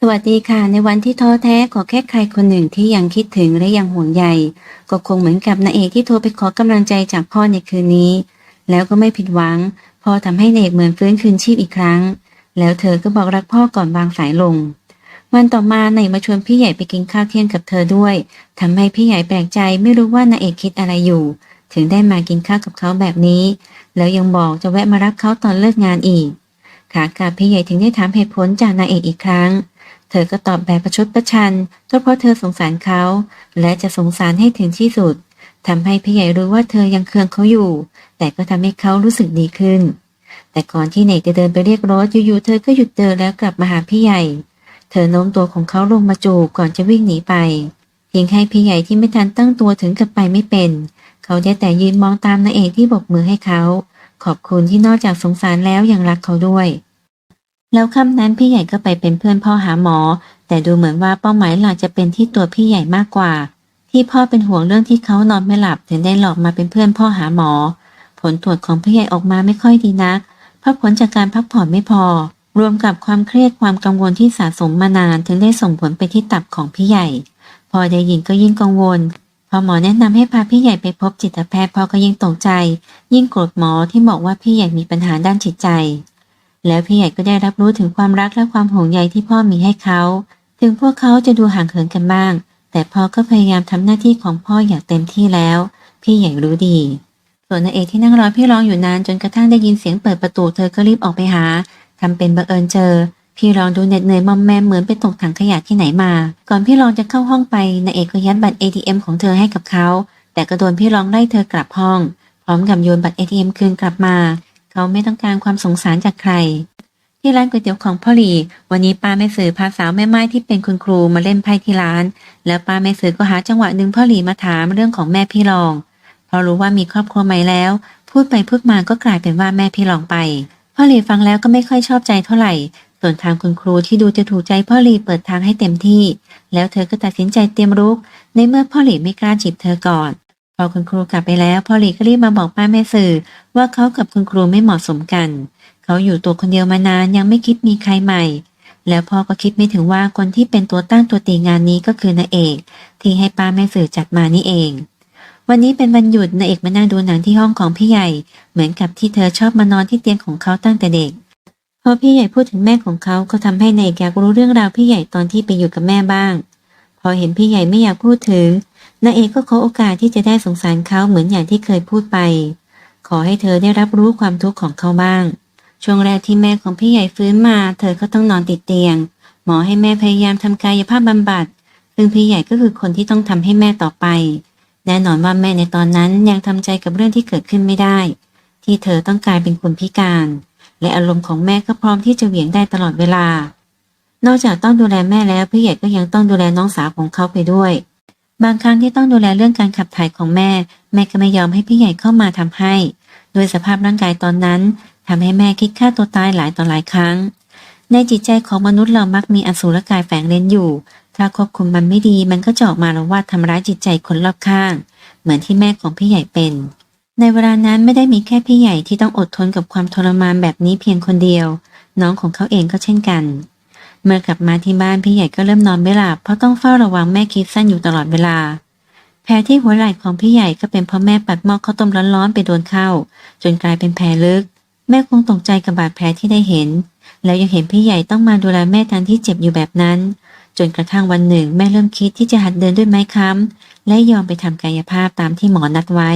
สวัสดีค่ะ ในวันที่ท้อแท้ขอแค่ใครคนหนึ่งที่ยังคิดถึงและยังห่วงใยก็คงเหมือนกับนางเอกที่โทรไปขอกำลังใจจากพ่อในคืนนี้ แล้วก็ไม่ผิดหวังพ่อทำให้นางเอกเหมือนฟื้นคืนชีพอีกครั้ง แล้วเธอก็บอกรักพ่อก่อนวางสายลง วันต่อมานายมาชวนพี่ใหญ่ไปกินข้าวเที่ยงกับเธอด้วยทำให้พี่ใหญ่แปลกใจไม่รู้ว่านางเอกคิดอะไรอยู่ ถึงได้มากินข้าวกับเขาแบบนี้ แล้วยังบอกจะแวะมารับเขาตอนเลิกงานอีกขากลับพี่ใหญ่ถึงได้ถามเหตุผลจากนางเอกอีกครั้ง เธอก็ตอบแบบประชดประชันก็เพราะเธอสงสารเขา และจะสงสารให้ถึงที่สุดทำให้พี่ใหญ่รู้ว่าเธอยังเคืองเขาอยู่ แต่ก็ทำให้เขารู้สึกดีขึ้น แต่ก่อนที่เนกจะเดินไปเรียกรถอยู่ๆเธอก็หยุดเดินแล้วกลับมาหาพี่ใหญ่ เธอโน้มตัวของเขาลงมาจูบก่อนจะวิ่งหนีไปเพียงให้พี่ใหญ่ที่ไม่ทันตั้งตัวถึงกับไปไม่เป็น เขาได้แต่ยืนมองตามนางเอกที่บกมือให้เขา ขอบคุณที่นอกจากสงสารแล้วยังรักเขาด้วย แล้วค่ำนั้นพี่ใหญ่ก็ไปเป็นเพื่อนพ่อหาหมอ แต่ดูเหมือนว่าเป้าหมายหลักจะเป็นที่ตัวพี่ใหญ่มากกว่า ที่พ่อเป็นห่วงเรื่องที่เขานอนไม่หลับถึงได้หลอกมาเป็นเพื่อนพ่อหาหมอ ผลตรวจของพี่ใหญ่ออกมาไม่ค่อยดีนัก เพราะผลจากการพักผ่อนไม่พอ รวมกับความเครียดความกังวลที่สะสมมานานถึงได้ส่งผลไปที่ตับของพี่ใหญ่ พอได้ยินก็ยิ่งกังวลพอหมอแนะนำให้พาพี่ใหญ่ไปพบจิตแพทย์พ่อก็ยิ่งตกใจ ยิ่งโกรธหมอที่บอกว่าพี่ใหญ่มีปัญหาด้านจิตใจ แล้วพี่ใหญ่ก็ได้รับรู้ถึงความรักและความห่วงใยที่พ่อมีให้เขา ถึงพวกเขาจะดูห่างเหินกันบ้าง แต่พ่อก็พยายามทำหน้าที่ของพ่ออย่างเต็มที่แล้ว พี่ใหญ่รู้ดี ส่วนนางเอกที่นั่งรอพี่รองอยู่นานจนกระทั่งได้ยินเสียงเปิดประตูเธอก็รีบออกไปหาทำเป็นบังเอิญเจอ พี่รองดูเหน็ดเหนื่อยมอมแมมเหมือนไปตกถังขยะที่ไหนมา ก่อนพี่รองจะเข้าห้องไปนางเอกก็ยัดบัตร ATM ของเธอให้กับเขาแต่ก็โดนพี่รองไล่เธอกลับห้อง พร้อมกับโยนบัตร ATM คืนกลับมา เขาไม่ต้องการความสงสารจากใคร ที่ร้านก๋วยเตี๋ยวของพ่อหลีวันนี้ป้าแม่สือพาสาวแม่ไม้ที่เป็นคุณครูมาเล่นไพ่ที่ร้าน แล้วป้าแม่สือก็หาจังหวะหนึ่งพ่อหลีมาถามเรื่องของแม่พี่รองพราะรู้ว่ามีครอบครัวใหม่แล้ว พูดไปพูดมาก็กลายเป็นว่าแม่พี่รองไป พ่อหลีฟังแล้วก็ไม่ค่อยชอบใจเท่าไหร่ ส่วนทางคุณครูที่ดูจะถูกใจพ่อหลีเปิดทางให้เต็มที่ แล้วเธอก็ตัดสินใจเตรียมรุก ในเมื่อพ่อหลีไม่กล้าจีบเธอก่อน อคุณครูกลับไปแล้วพ่อหลีก็รีบมาบอกป้าแม่สื่อ ว่าเขากับคุณครูไม่เหมาะสมกัน เขาอยู่ตัวคนเดียวมานานยังไม่คิดมีใครใหม่ แล้วพ่อก็คิดไม่ถึงว่าคนที่เป็นตัวตั้งตัวตีงานนี้ก็คือนาเอก ที่ให้ป้าแม่สื่อจัดมานี่เอง วันนี้เป็นวันหยุดนาเอกมานั่งดูหนังที่ห้องของพี่ใหญ่ เหมือนกับที่เธอชอบมานอนที่เตียงของเขาตั้งแต่เด็กพอพี่ใหญ่พูดถึงแม่ของเขาก็ทำให้นายเอกอยากรู้เรื่องราวพี่ใหญ่ตอนที่ไปอยู่กับแม่บ้าง พอเห็นพี่ใหญ่ไม่อยากพูดถึง นายเอกก็ขอโอกาสที่จะได้สงสารเขาเหมือนอย่างที่เคยพูดไป ขอให้เธอได้รับรู้ความทุกข์ของเขาบ้าง ช่วงแรกที่แม่ของพี่ใหญ่ฟื้นมา เธอก็ต้องนอนติดเตียง หมอให้แม่พยายามทำกายภาพบำบัด ซึ่งพี่ใหญ่ก็คือคนที่ต้องทำให้แม่ต่อไป แน่นอนว่าแม่ในตอนนั้นยังทำใจกับเรื่องที่เกิดขึ้นไม่ได้ ที่เธอต้องกลายเป็นคนพิการ และอารมณ์ของแม่ก็พร้อมที่จะเหวี่ยงได้ตลอดเวลา นอกจากต้องดูแลแม่แล้วพี่ใหญ่ก็ยังต้องดูแลน้องสาวของเขาไปด้วย บางครั้งที่ต้องดูแลเรื่องการขับถ่ายของแม่ แม่ก็ไม่ยอมให้พี่ใหญ่เข้ามาทำให้ โดยสภาพร่างกายตอนนั้นทำให้แม่คิดฆ่าตัวตายหลายต่อหลายครั้ง ในจิตใจของมนุษย์เรามักมีอสูรกายแฝงเล่นอยู่ ถ้าควบคุมมันไม่ดีมันก็จะออกมาแล้วว่าดทำร้ายจิตใจคนรอบข้าง เหมือนที่แม่ของพี่ใหญ่เป็น ในเวลานั้นไม่ได้มีแค่พี่ใหญ่ที่ต้องอดทนกับความทรมานแบบนี้เพียงคนเดียว น้องของเขาเองก็เช่นกัน เมื่อกลับมาที่บ้านพี่ใหญ่ก็เริ่มนอนไม่หลับเพราะต้องเฝ้าระวังแม่คิดสั้นอยู่ตลอดเวลา แผลที่หัวไหล่ของพี่ใหญ่ก็เป็นเพราะแม่ปัดหม้อข้าวต้มร้อนๆไปโดนเข้า จนกลายเป็นแผลลึก แม่คงตกใจกับบาดแผลที่ได้เห็น แล้วยังเห็นพี่ใหญ่ต้องมาดูแลแม่ทันที่เจ็บอยู่แบบนั้น จนกระทั่งวันหนึ่ง แม่เริ่มคิดที่จะหัดเดินด้วยไม้ค้ำและยอมไปทำกายภาพตามที่หมอนัดไว้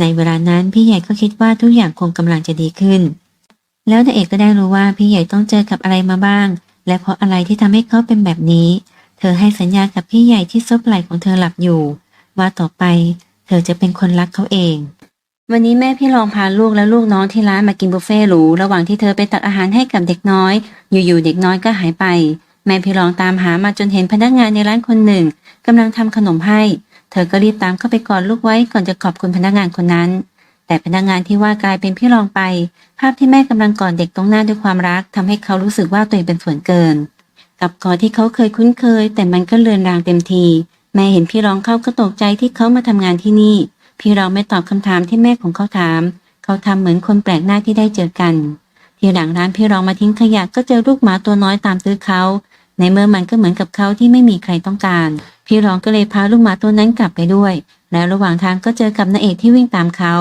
ในเวลานั้นพี่ใหญ่ก็คิดว่าทุกอย่างคงกำลังจะดีขึ้น แล้วนายเอกก็ได้รู้ว่าพี่ใหญ่ต้องเจอกับอะไรมาบ้าง และเพราะอะไรที่ทำให้เขาเป็นแบบนี้ เธอให้สัญญากับพี่ใหญ่ที่ซบไหล่ของเธอหลับอยู่ ว่าต่อไป เธอจะเป็นคนรักเขาเอง วันนี้แม่พี่ลองพาลูกและลูกน้องที่ร้านมากินบุฟเฟ่หรูระหว่างที่เธอไปตักอาหารให้กับเด็กน้อย อยู่ๆเด็กน้อยก็หายไป แม่พี่ลองตามหามาจนเห็นพนักงานในร้านคนหนึ่งกำลังทำขนมให้ เธอก็รีบตามเข้าไปกอดลูกไว้ก่อนจะขอบคุณพนักงานคนนั้น แต่พนักงานที่ว่ากลายเป็นพี่รองไป ภาพที่แม่กำลังกอดเด็กตรงหน้าด้วยความรักทำให้เขารู้สึกว่าตัวเองเป็นส่วนเกิน กับกอดที่เขาเคยคุ้นเคย แต่มันก็เลือนรางเต็มที แม่เห็นพี่รองเข้าก็ตกใจที่เขามาทำงานที่นี่ พี่รองไม่ตอบคำถามที่แม่ของเขาถาม เขาทำเหมือนคนแปลกหน้าที่ได้เจอกัน ทีหลังร้านพี่รองมาทิ้งขยะก็เจอลูกหมาตัวน้อยตามตื้อเขาในในเมื่อมันก็เหมือนกับเขาที่ไม่มีใครต้องการ พี่รองก็เลยพาลูกหมาตัวนั้นกลับไปด้วย แล้วระหว่างทางก็เจอกับนางเอกที่วิ่งตามเขา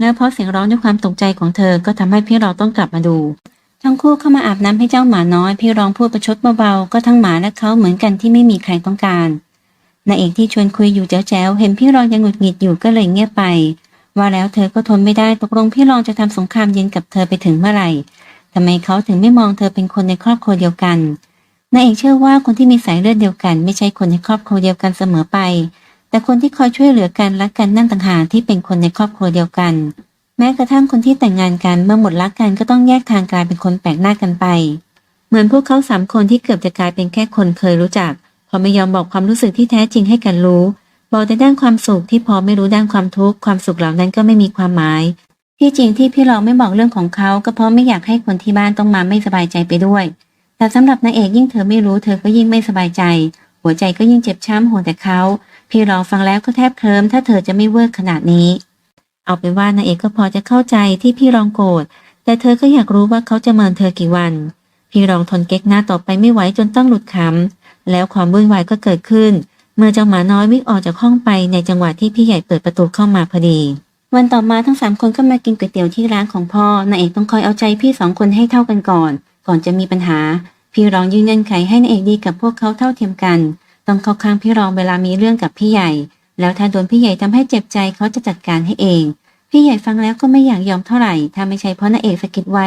แล้วเพราะเสียงร้องด้วยความตกใจของเธอก็ทำให้พี่รองต้องกลับมาดู ทั้งคู่เข้ามาอาบน้ำให้เจ้าหมาน้อย พี่รองพูดประชดเบาๆก็ทั้งหมาและเขาเหมือนกันที่ไม่มีใครต้องการนางเอกที่ชวนคุยอยู่แจ๋วๆเห็นพี่รองยังหงุดหงิดอยู่ก็เลยเงียบไป ว่าแล้วเธอก็ทนไม่ได้ตกลงพี่รองจะทำสงครามเย็นกับเธอไปถึงเมื่อไหร่ทำไมเขาถึงไม่มองเธอเป็นคนในครอบครัวเดียวกันนางเอกเชื่อว่าคนที่มีสายเลือดเดียวกัน ไม่ใช่คนในครอบครัวเดียวกันเสมอไป แต่คนที่คอยช่วยเหลือกันรักกันนั่นต่างหากที่เป็นคนในครอบครัวเดียวกัน แม้กระทั่งคนที่แต่งงานกันเมื่อหมดรักกันก็ต้องแยกทางกลายเป็นคนแปลกหน้ากันไป เหมือนพวกเขาสามคนที่เกือบจะกลายเป็นแค่คนเคยรู้จักพราะไม่ยอมบอกความรู้สึกที่แท้จริงให้กันรู้ บอกแต่ด้านความสุขที่พอไม่รู้ด้านความทุกข์ความสุขเหล่านั้นก็ไม่มีความหมาย ที่จริงที่พี่รองไม่บอกเรื่องของเขาก็เพราะไม่อยากให้คนที่บ้านต้องมาไม่สบายใจไปด้วย แต่สำหรับนางเอกยิ่งเธอไม่รู้เธอก็ยิ่งไม่สบายใจ หัวใจก็ยิ่งเจ็บช้ำห่วงแต่เขาพี่รองฟังแล้วก็แทบเคลิ้มถ้าเธอจะไม่เวิร์กขนาดนี้ เอาเป็นว่านางเอกก็พอจะเข้าใจที่พี่รองโกรธแต่เธอก็อยากรู้ว่าเขาจะเมินเธอกี่วัน พี่รองทนเก๊กหน้าต่อไปไม่ไหวจนต้องหลุดขำแล้วความวุ่นวายก็เกิดขึ้น เมื่อเจ้าหมาน้อยวิ่งออกจากห้องไปในจังหวะที่พี่ใหญ่เปิดประตูเข้ามาพอดี วันต่อมาทั้งสามคนก็มากินก๋วยเตี๋ยวที่ร้านของพ่อนางเอกต้องคอยเอาใจพี่สองคนให้เท่ากันก่อน ก่อนจะมีปัญหา พี่รองยืนเงื่อนไขให้นางเอกดีกับพวกเขาเท่าเทียมกัน ต้องเข้าข้างพี่รองเวลามีเรื่องกับพี่ใหญ่ แล้วถ้าโดนพี่ใหญ่ทำให้เจ็บใจเขาจะจัดการให้เอง พี่ใหญ่ฟังแล้วก็ไม่อยากยอมเท่าไหร่ ถ้าไม่ใช่เพราะนางเอกสะกิดไว้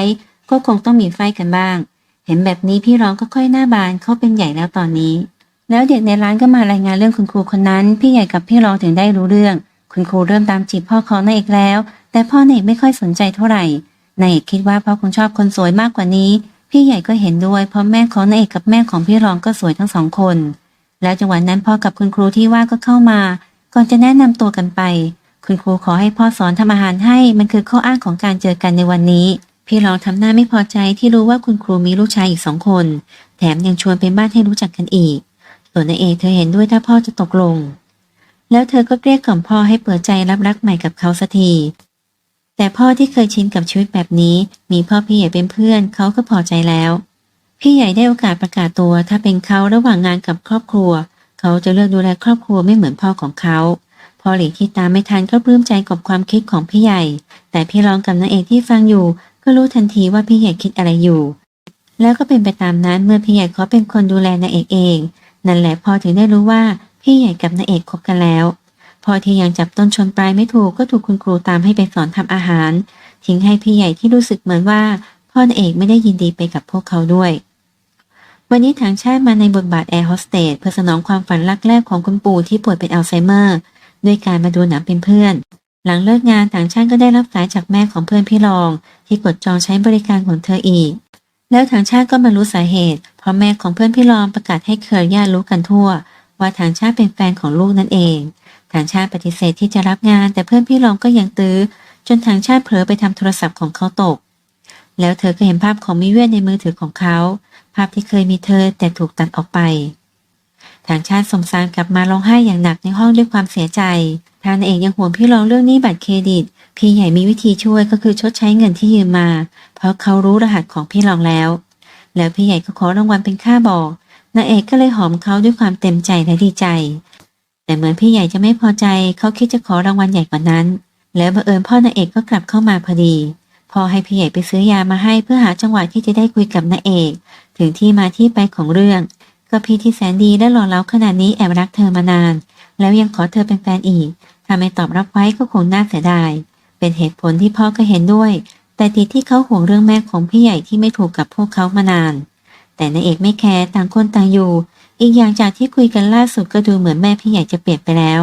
ก็คงต้องมีไฟกันบ้าง เห็นแบบนี้พี่รองก็ค่อยหน้าบานเขาเป็นใหญ่แล้วตอนนี้ แล้วเด็กในร้านก็มารายงานเรื่องคุณครูคนนั้น พี่ใหญ่กับพี่รองถึงได้รู้เรื่อง คุณครูเริ่มตามจีบพ่อของนายเอกแล้ว แต่พ่อนายเอกไม่ค่อยสนใจเท่าไหร่นายเอกคิดว่าพ่อคงชอบคนสวยมากกว่านี้ พี่ใหญ่ก็เห็นด้วย เพราะแม่ของนายเอกกับแม่ของพี่รองก็สวยทั้งสองคน แล้วจังหวะนั้นพ่อกับคุณครูที่ว่าก็เข้ามา ก่อนจะแนะนำตัวกันไป คุณครูขอให้พ่อสอนทำอาหารให้มันคือข้ออ้างของการเจอกันในวันนี้ พี่รองทำหน้าไม่พอใจที่รู้ว่าคุณครูมีลูกชายอีกสองคน แถมยังชวนไปบ้านให้รู้จักกันอีกส่วนนายเอกเธอเห็นด้วยถ้าพ่อจะตกลง แล้วเธอก็เกลี้ยกล่อมพ่อให้เปิดใจรับรักใหม่กับเขาสักที แต่พ่อที่เคยชินกับชีวิตแบบนี้ มีพ่อพี่ใหญ่เป็นเพื่อนเขาก็พอใจแล้ว พี่ใหญ่ได้โอกาสประกาศตัว ถ้าเป็นเขาระหว่างงานกับครอบครัว เขาจะเลือกดูแลครอบครัวไม่เหมือนพ่อของเขาพอหลีที่ตามไม่ทันก็ปลื้มใจกับความคิดของพี่ใหญ่ แต่พี่รองกับนางเอกที่ฟังอยู่ ก็รู้ทันทีว่าพี่ใหญ่คิดอะไรอยู่ แล้วก็เป็นไปตามนั้นเมื่อพี่ใหญ่เขาเป็นคนดูแลนางเอกเอง นั่นแหละพอถึงได้รู้ว่าพี่ใหญ่กับนางเอกคบกันแล้ว พอที่ยังจับต้นชนปลายไม่ถูกก็ถูกคุณครูตามให้ไปสอนทำอาหาร ทิ้งให้พี่ใหญ่ที่รู้สึกเหมือนว่าพ่อนเอกไม่ได้ยินดีไปกับพวกเขาด้วย วันนี้ทางชาติมาในบทบาทแอร์โฮสเตสเพื่อสนองความฝันรักแรกของคุณปู่ที่ป่วยเป็นอัลไซเมอร์ด้วยการมาดูหนังเป็นเพื่อน หลังเลิกงานต่างชาติก็ได้รับสายจากแม่ของเพื่อนพี่รอง ที่กดจองใช้บริการของเธออีก แล้วทางชาติก็มารู้สาเหตุ เพราะแม่ของเพื่อนพี่รองประกาศให้เครือญาติรู้กันทั่ว ว่าทางชาติเป็นแฟนของลูกนั่นเอง ทางชาติปฏิเสธที่จะรับงานแต่เพื่อนพี่รองก็ยังตื้อ จนทางชาติเผลอไปทำโทรศัพท์ของเขาตก แล้วเธอก็เห็นภาพของมิเวียนในมือถือของเขา ภาพที่เคยมีเธอแต่ถูกตัดออกไป ทางชาติสมสารกลับมาร้องไห้อย่างหนักในห้องด้วยความเสียใจทางนางเอกยังห่วงพี่รองเรื่องหนี้บัตรเครดิต พี่ใหญ่มีวิธีช่วยก็คือชดใช้เงินที่ยืมมา เพราะเขารู้รหัสของพี่รองแล้ว แล้วพี่ใหญ่ก็ขอรางวัลเป็นค่าบอกนางเอกก็เลยหอมเขาด้วยความเต็มใจและดีใจ แต่เหมือนพี่ใหญ่จะไม่พอใจเขาคิดจะขอรางวัลใหญ่กว่านั้น แล้วบังเอิญพ่อนางเอกก็กลับเข้ามาพอดีพ่อให้พี่ใหญ่ไปซื้อยามาให้เพื่อหาจังหวะที่จะได้คุยกับนางเอก ถึงที่มาที่ไปของเรื่อง ก็พี่ที่แสนดีและหล่อเหลาขนาดนี้แอบรักเธอมานาน แล้วยังขอเธอเป็นแฟนอีกถ้าไม่ตอบรับไว้ก็คงน่าเสียดาย เป็นเหตุผลที่พ่อก็เห็นด้วย แต่ติดที่เขาห่วงเรื่องแม่ของพี่ใหญ่ที่ไม่ถูกกับพวกเขามานาน แต่นางเอกไม่แคร์ต่างคนต่างอยู่ อีกอย่างจากที่คุยกันล่าสุดก็ดูเหมือนแม่พี่ใหญ่จะเปลี่ยนไปแล้ว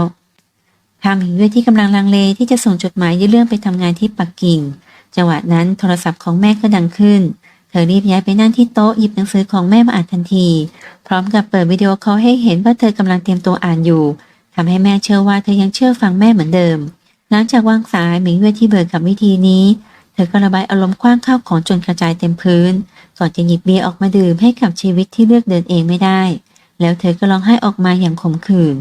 ทางหญิงด้วยที่กำลังลังเลที่จะส่งจดหมายยื่นเรื่องไปทำงานที่ปักกิ่ง จังหวะนั้นโทรศัพท์ของแม่ก็ดังขึ้น เธอรีบย้ายไปนั่งที่โต๊ะหยิบหนังสือของแม่มาอ่านทันที พร้อมกับเปิดวิดีโอคอลให้เห็นว่าเธอกำลังเตรียมตัวอ่านอยู่ทำให้แม่เชื่อว่าเธอยังเชื่อฟังแม่เหมือนเดิม หลังจากวางสายหมิงเว่ยที่เบื่อกับวิธีนี้ เธอก็ระบายอารมณ์คว้างข้าวของจนกระจายเต็มพื้น ก่อนจะหยิบเบียร์ออกมาดื่มให้กับชีวิตที่เลือกเดินเองไม่ได้ แล้วเธอก็ร้องไห้ออกมาอย่างขมขื่น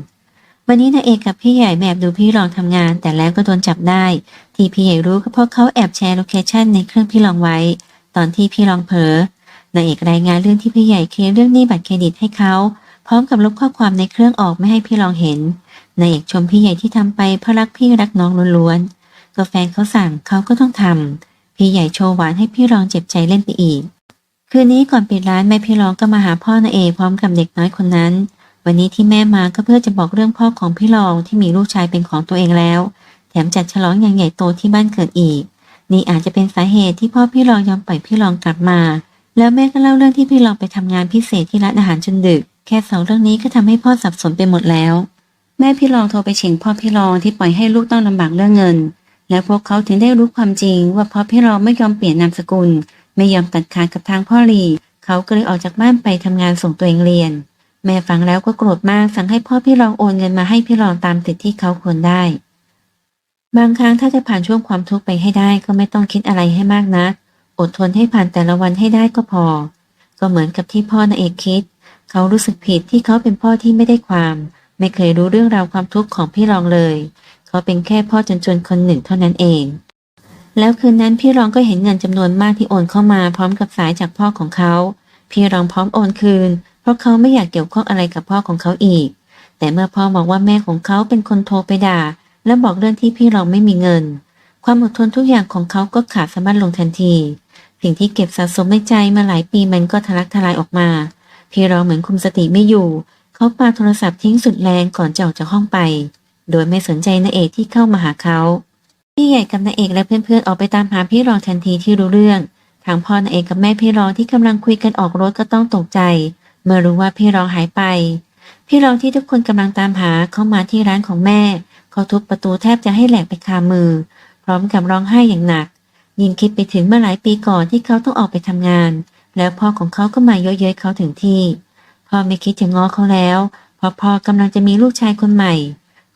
วันนี้นายเอกกับพี่ใหญ่แอบดูพี่รองทำงาน แต่แล้วก็โดนจับได้ ที่พี่ใหญ่รู้ก็เพราะเขาแอบแชร์โลเคชันในเครื่องพี่รองไว้ ตอนที่พี่รองเผลอนางเอกรายงานเรื่องที่พี่ใหญ่เคลมเรื่องหนี้บัตรเครดิตให้เขาพร้อมกับลบข้อความในเครื่องออกไม่ให้พี่รองเห็นนางเอกชมพี่ใหญ่ที่ทำไปเพราะรักพี่รักน้องล้วนๆก็แฟนเขาสั่งเขาก็ต้องทำพี่ใหญ่โชว์หวานให้พี่รองเจ็บใจเล่นไปอีก คืนนี้ก่อนปิดร้านแม่พี่รองก็มาหาพ่อนาเอพร้อมกับเด็กน้อยคนนั้น วันนี้ที่แม่มาก็เพื่อจะบอกเรื่องพ่อของพี่รองที่มีลูกชายเป็นของตัวเองแล้ว แถมจัดฉลองอย่างใหญ่โตที่บ้านเกิดอีก นี่อาจจะเป็นสาเหตุที่พ่อพี่รองยอมปล่อยพี่รองกลับมา แล้วแม่ก็เล่าเรื่องที่พี่รองไปทำงานพิเศษที่ร้านอาหารจนดึก แค่สองเรื่องนี้ก็ทำให้พ่อสับสนไปหมดแล้ว แม่พี่รองโทรไปเฉิงพ่อพี่รองที่ปล่อยให้ลูกต้องลำบากเรื่องเงิน แล้วพวกเขาถึงได้รู้ความจริงว่าพราะพี่รองไม่ยอมเปลี่ยนนามสกุล ไม่ยอมตัดขาดกับทางพ่อหลีเขาก็เลยออกจากบ้านไปทำงานส่งตัวเองเรียน แม่ฟังแล้วก็โกรธมากสั่งให้พ่อพี่รองโอนเงินมาให้พี่รองตามสิทธิ์ที่เขาควรได้ บางครั้งถ้าจะผ่านช่วงความทุกข์ไปให้ได้ก็ไม่ต้องคิดอะไรให้มากนะอดทนให้ผ่านแต่ละวันให้ได้ก็พอ ก็เหมือนกับที่พ่อนาเอกคิด เขารู้สึกผิดที่เขาเป็นพ่อที่ไม่ได้ความ ไม่เคยรู้เรื่องราวความทุกข์ของพี่รองเลย เขาเป็นแค่พ่อจนๆคนหนึ่งเท่านั้นเอง แล้วคืนนั้นพี่รองก็เห็นเงินจำนวนมากที่โอนเข้ามาพร้อมกับสายจากพ่อของเขา พี่รองพร้อมโอนคืน เพราะเขาไม่อยากเกี่ยวข้องอะไรกับพ่อของเขาอีก แต่เมื่อพ่อบอกว่าแม่ของเขาเป็นคนโทรไปด่า และบอกเรื่องที่พี่รองไม่มีเงิน ความอดทนทุกอย่างของเขาก็ขาดสะบั้นลงทันที สิ่งที่เก็บสะสมในใจมาหลายปีมันก็ทะลักทลายออกมา พี่รองเหมือนคุมสติไม่อยู่ เขาปาโทรศัพท์ทิ้งสุดแรงก่อนจะออกจากห้องไป โดยไม่สนใจนาเอกที่เข้ามาหาเขา พี่ใหญ่กับนางเอกและเพื่อนๆออกไปตามหาพี่รองทันทีที่รู้เรื่องทางพ่อนางเอกกับแม่พี่รองที่กำลังคุยกันออกรถก็ต้องตกใจ เมื่อรู้ว่าพี่รองหายไป พี่รองที่ทุกคนกำลังตามหาเข้ามาที่ร้านของแม่เขาทุบประตูแทบจะให้แหลกไปคามือ พร้อมกับร้องไห้อย่างหนัก ยิ่งคิดไปถึงเมื่อหลายปีก่อนที่เขาต้องออกไปทำงาน แล้วพ่อของเขาก็มาเยอะเย้ยเขาถึงที่พ่อไม่คิดจะง้อเขาแล้วเพราะพ่อกำลังจะมีลูกชายคนใหม่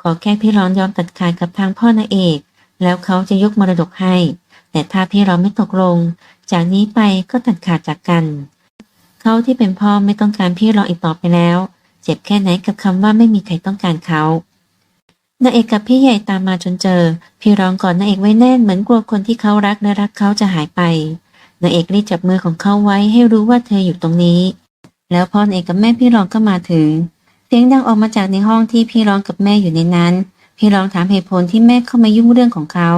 ขอแค่พี่ร้อนยอมตัดขาดกับทางพ่อนางเอก แล้วเขาจะยกมรดกให้ แต่ถ้าพี่ร้อนไม่ตกลง จากนี้ไปก็ตัดขาดจากกัน เขาที่เป็นพ่อไม่ต้องการพี่รองอีกต่อไปแล้ว เจ็บแค่ไหนกับคำว่าไม่มีใครต้องการเขานางเอกกับพี่ใหญ่ตามมาจนเจอ พี่ร้องกอดนางเอกไว้แน่นเหมือนกลัวคนที่เขารักและรักเขาจะหายไปนางเอกรีบจับมือของเขาไว้ให้รู้ว่าเธออยู่ตรงนี้ แล้วพ่อนางเอกกับแม่พี่ร้องก็มาถึง เสียงดังออกมาจากในห้องที่พี่ร้องกับแม่อยู่ในนั้น พี่รองถามเหตุผลที่แม่เข้ามายุ่งเรื่องของเขา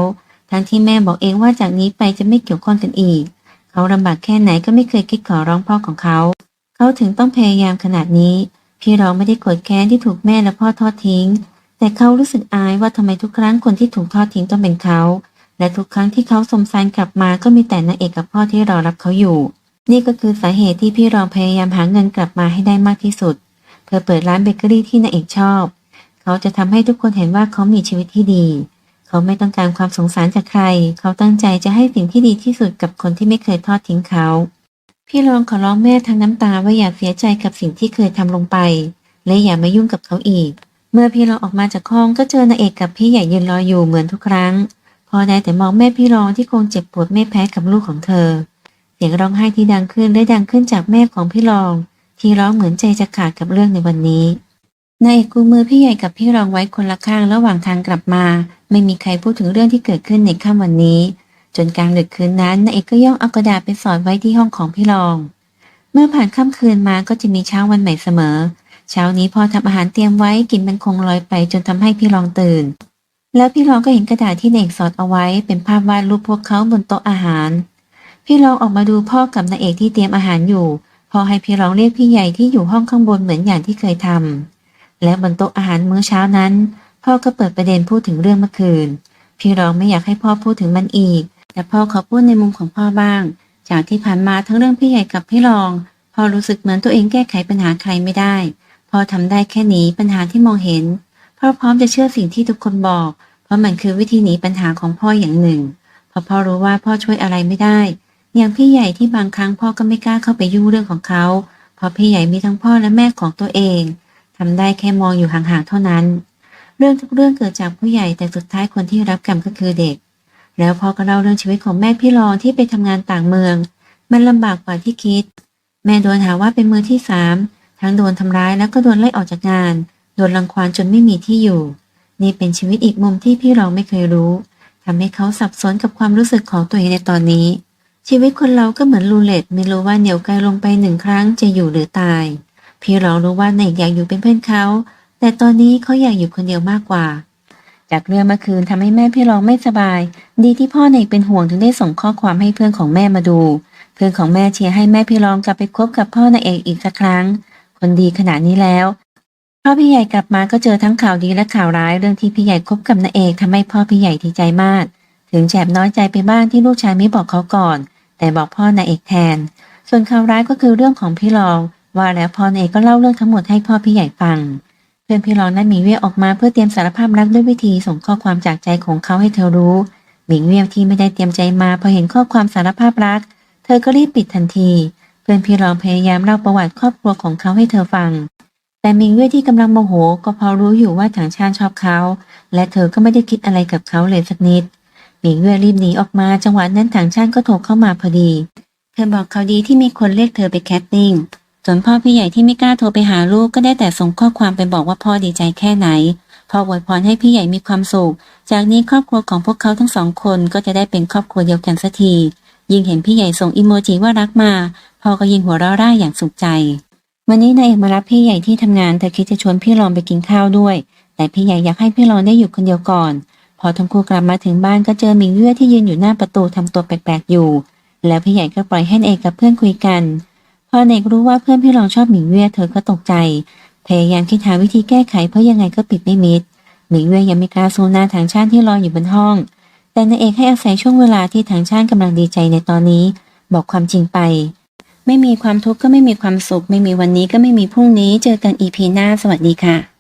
ทั้งที่แม่บอกเองว่าจากนี้ไปจะไม่เกี่ยวข้องกันอีก เขาลำบากแค่ไหนก็ไม่เคยคิดขอร้องพ่อของเขา เขาถึงต้องพยายามขนาดนี้ พี่ร้องไม่ได้โกรธแค้นที่ถูกแม่และพ่อทอดทิ้ง แต่เขารู้สึกอายว่าทำไมทุกครั้งคนที่ถูกทอดทิ้งต้องเป็นเขา และทุกครั้งที่เขาสมสารกลับมาก็มีแต่นางเอกกับพ่อที่รอรับเขาอยู่ นี่ก็คือสาเหตุที่พี่รองพยายามหาเงินกลับมาให้ได้มากที่สุด เพื่อเปิดร้านเบเกอรี่ที่นางเอกชอบ เขาจะทำให้ทุกคนเห็นว่าเขามีชีวิตที่ดี เขาไม่ต้องการความสงสารจากใคร เขาตั้งใจจะให้สิ่งที่ดีที่สุดกับคนที่ไม่เคยทอดทิ้งเขา พี่รองขอร้องแม่ทั้งน้ำตาว่าอย่าเสียใจกับสิ่งที่เคยทำลงไป และอย่ามายุ่งกับเขาอีก เมื่อพี่รองออกมาจากห้องก็เจอนางเอกกับพี่ใหญ่ยืนรออยู่เหมือนทุกครั้ง พอได้แต่มองแม่พี่รองที่คงเจ็บปวดไม่แพ้กับลูกของเธอ เสียงร้องไห้ที่ดังขึ้นได้ดังขึ้นจากแม่ของพี่รอง ที่ร้องเหมือนใจจะขาดกับเรื่องในวันนี้ นายเอกกุมมือพี่ใหญ่กับพี่รองไว้คนละข้างระหว่างทางกลับมา ไม่มีใครพูดถึงเรื่องที่เกิดขึ้นในค่ำวันนี้ จนกลางดึกคืนนั้นนายเอกก็ย่องเอากระดาษไปสอดไว้ที่ห้องของพี่รอง เมื่อผ่านค่ำคืนมาก็จะมีเช้าวันใหม่เสมอ เช้านี้พอทำอาหารเตรียมไว้กลิ่นมันคงลอยไปจนทำให้พี่รองตื่น แล้วพี่รองก็เห็นกระดาษที่นายเอกสอดเอาไว้ เป็นภาพวาดรูปพวกเขาบนโต๊ะอาหาร พี่รองออกมาดูพ่อกับนายเอกที่เตรียมอาหารอยู่ พอให้พี่รองเรียกพี่ใหญ่ที่อยู่ห้องข้างบนเหมือนอย่างที่เคยทำ และบนโต๊ะอาหารมื้อเช้านั้น พ่อก็เปิดประเด็นพูดถึงเรื่องเมื่อคืน พี่รองไม่อยากให้พ่อพูดถึงมันอีก แต่พ่อขอพูดในมุมของพ่อบ้าง จากที่ผ่านมาทั้งเรื่องพี่ใหญ่กับพี่รอง พ่อรู้สึกเหมือนตัวเองแก้ไขปัญหาใครไม่ได้ พ่อทำได้แค่หนีปัญหาที่มองเห็นพ่อพร้อมจะเชื่อสิ่งที่ทุกคนบอก เพราะมันคือวิธีหนีปัญหาของพ่ออย่างหนึ่งพราะพ่อรู้ว่าพ่อช่วยอะไรไม่ได้ อย่างพี่ใหญ่ที่บางครั้งพ่อก็ไม่กล้าเข้าไปยุ่งเรื่องของเขา เพราะพี่ใหญ่มีทั้งพ่อและแม่ของตัวเองำได้แค่มองอยู่ห่างๆเท่านั้น เรื่องทุกเรื่องเกิดจากผู้ใหญ่แต่สุดท้ายคนที่รับกรรมก็คือเด็ก แล้วพ่อก็เล่าเรื่องชีวิตของแม่พี่รองที่ไปทำงานต่างเมือง มันลำบากกว่าที่คิด แม่โดนหาว่าเป็นมือที่สามทั้งโดนทำร้ายแล้วก็โดนไล่ออกจากงานโดนรังควานจนไม่มีที่อยู่ นี่เป็นชีวิตอีกมุมที่พี่รองไม่เคยรู้ทำให้เขาสับสนกับความรู้สึกของตัวเองในตอนนี้ ชีวิตคนเราก็เหมือนรูเล็ตไม่รู้ว่าเหนียวไกลลงไปหนึ่งครั้งจะอยู่หรือตาย พี่รองรู้ว่านเอกอยากอยู่เป็นเพื่อนเขา แต่ตอนนี้เขาอยากอยู่คนเดียวมากกว่า จากเรื่องเมื่อคืนทำให้แม่พี่รองไม่สบาย ดีที่พ่อเอกเป็นห่วงถึงได้ส่งข้อความให้เพื่อนของแม่มาดู เพื่อนของแม่เชียร์ให้แม่พี่รองกลับไปคบกับพ่อนายเอกอีกสักครั้ง คนดีขนาดนี้แล้วพ่อพี่ใหญ่กลับมาก็เจอทั้งข่าวดีและข่าวร้ายเรื่องที่พี่ใหญ่คบกับนายเอกทำให้พ่อพี่ใหญ่ดีใจมาก ถึงแฉบน้อยใจไปบ้างที่ลูกชายไม่บอกเขาก่อน แต่บอกพ่อนายเอกแทน ส่วนข่าวร้ายก็คือเรื่องของพี่รอง ว่าแล้วพ่อเอกก็เล่าเรื่องทั้งหมดให้พ่อพี่ใหญ่ฟัง เพื่อนพี่รองนั้นหมิงเวียออกมาเพื่อเตรียมสารภาพรักด้วยวิธีส่งข้อความจากใจของเขาให้เธอรู้หมิงเวียที่ไม่ได้เตรียมใจมาพอเห็นข้อความสารภาพรัก เธอก็รีบปิดทันที เพื่อนพี่รองพยายามเล่าประวัติครอบครัวของเขาให้เธอฟัง แต่หมิงเว่ยที่กำลังโมโห ก็พอรู้อยู่ว่าถังชานชอบเขา และเธอก็ไม่ได้คิดอะไรกับเขาเลยสักนิดหมิงเว่ยรีบหนีออกมาจังหวะนั้นถังชานก็โทรเข้ามาพอดี เธอบอกเขาดีที่มีคนเรียกเธอไปแคสติ้ง ส่วนพ่อพี่ใหญ่ที่ไม่กล้าโทรไปหาลูกก็ได้แต่ส่งข้อความไปบอกว่าพ่อดีใจแค่ไหนพ่ออวยพรให้พี่ใหญ่มีความสุข จากนี้ครอบครัวของพวกเขาทั้งสองคนก็จะได้เป็นครอบครัวเดียวกันสักที ยิ่งเห็นพี่ใหญ่ส่งอีโมจิว่ารักมา พ่อก็ยิ่งหัวเราะร่าอย่างสุขใจ วันนี้นายเอกมารับพี่ใหญ่ที่ทำงานเธอคิดจะชวนพี่รองไปกินข้าวด้วย แต่พี่ใหญ่อยากให้พี่รองได้อยู่คนเดียวก่อน พอทั้งคู่กลับมาถึงบ้านก็เจอหมิงเยื่อที่ยืนอยู่หน้าประตูทำตัวแปลกๆอยู่ แล้วพี่ใหญ่ก็ปล่อยให้นายเอกกับเพื่อนคุยกัน พอเอกรู้ว่าเพื่อนพี่รองชอบหมิงเว่ยเธอก็ตกใจ พยายามคิดหาวิธีแก้ไขเพราะยังไงก็ปิดไม่มิดหมิงเว่ยยังไม่กล้าสู้หน้าทางชาติที่รออยู่บนห้อง แต่นายเอกให้อาศัยช่วงเวลาที่ทางชาติกำลังดีใจในตอนนี้ บอกความจริงไป ไม่มีความทุกข์ก็ไม่มีความสุข ไม่มีวันนี้ก็ไม่มีพรุ่งนี้ เจอกันอีพีหน้าสวัสดีค่ะ